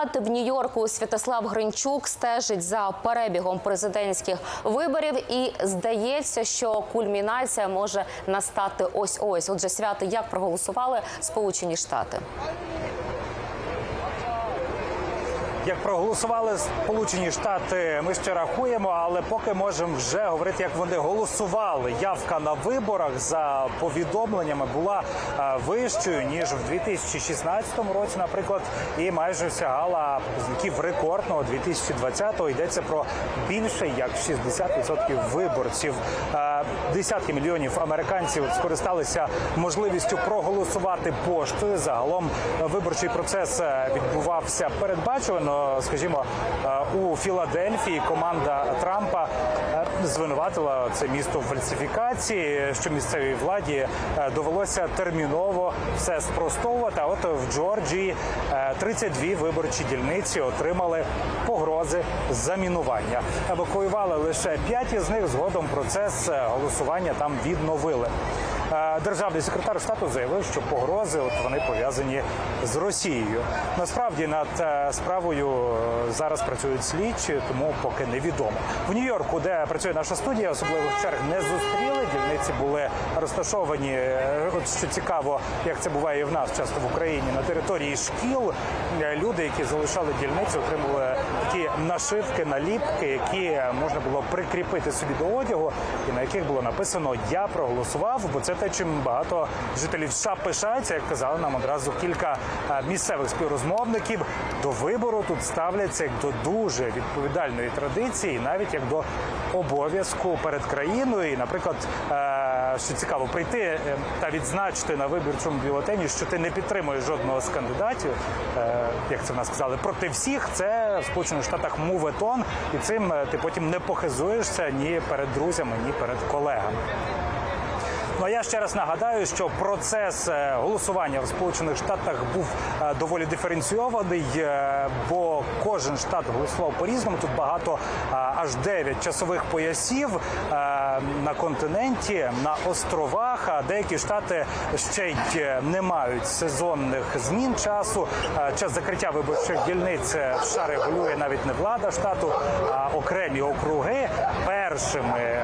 штат в Нью-Йорку Святослав Гринчук стежить за перебігом президентських виборів, і здається, що кульмінація може настати ось ось. Отже, свято як проголосували Сполучені Штати. Як проголосували Сполучені Штати, ми ще рахуємо, але поки можемо вже говорити, як вони голосували. Явка на виборах за повідомленнями була е, вищою ніж в 2016 році, наприклад, і майже сягала показників рекордного 2020-го. Йдеться про більше як 60% виборців. Е, Десятки мільйонів американців скористалися можливістю проголосувати поштою. Загалом виборчий процес е, відбувався передбачувано. Скажімо, е, у Філадельфії команда Трампа е, звинуватила це місто в фальсифікації, що місцевій владі е, довелося терміново все спростовувати. А от в Джорджії е, 32 виборчі дільниці отримали погрози замінування. Евакуювали лише 5 із них. Згодом процес голосування там відновили. Державний секретар штату заявив, що погрози от вони пов'язані з Росією. Насправді над е, справою е, зараз працюють слідчі, тому поки невідомо. В Нью-Йорку, де працює наша студія, особливих черг не зустріли. Дільниці були розташовані. е, От що цікаво, як це буває і в нас часто в Україні на території шкіл. Люди, які залишали дільниці, отримали такі нашивки, наліпки, які можна було прикріпити собі до одягу, і на яких було написано Я проголосував, бо це те, чим багато жителів США пишаються, як казали нам одразу кілька е, місцевих співрозмовників. До вибору тут ставляться як до дуже відповідальної традиції, навіть як до обов'язку перед країною. Наприклад, е, що цікаво, прийти е, та відзначити на виборчому бюлетені, що ти не підтримуєш жодного з кандидатів, як це в нас сказали, проти всіх. Це в Сполучених Штатах муветон, і цим ти потім не похизуєшся ні перед друзями, ні перед колегами. Ну а я ще раз нагадаю, що процес е, голосування в Сполучених Штатах був е, доволі диференційований, е, бо кожен штат голосував по-різному. Тут багато аж 9 часових поясів на континенті, на островах. А деякі штати ще й не мають сезонних змін часу. Час закриття виборчих дільниць в регулює навіть не влада штату, а окремі округи. Першими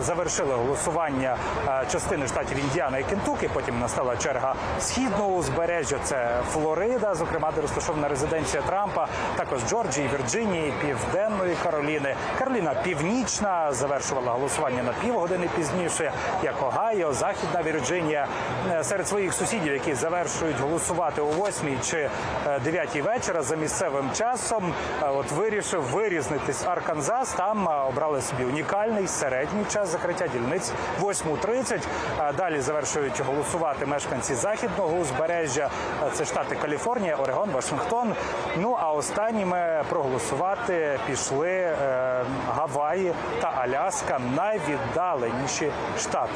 завершили голосування е, частини штатів Індіана і Кентукі. Потім настала черга східного узбережжя. Це Флорида, зокрема, де розташована резиденція Трампа. Також Джорджії, Вірджинії, Південної Кароліни. Кароліна Північна завершувала голосування на півгодини пізніше, як Огайо, Західна Вірджинія. Е, Серед своїх сусідів, які завершують голосувати о 8 чи 9 вечора за місцевим часом, е, от вирішив вирізнитись Арканзас. Там е, обрали собі унікальний середній час закриття дільниць 8.30. Е, Далі завершують голосувати мешканці західного узбережжя. Це штати Каліфорнія, Орегон, Вашингтон. Ну а останніми проголосувати пішли е, Гаваї та Аляска, найвіддаленіші штати.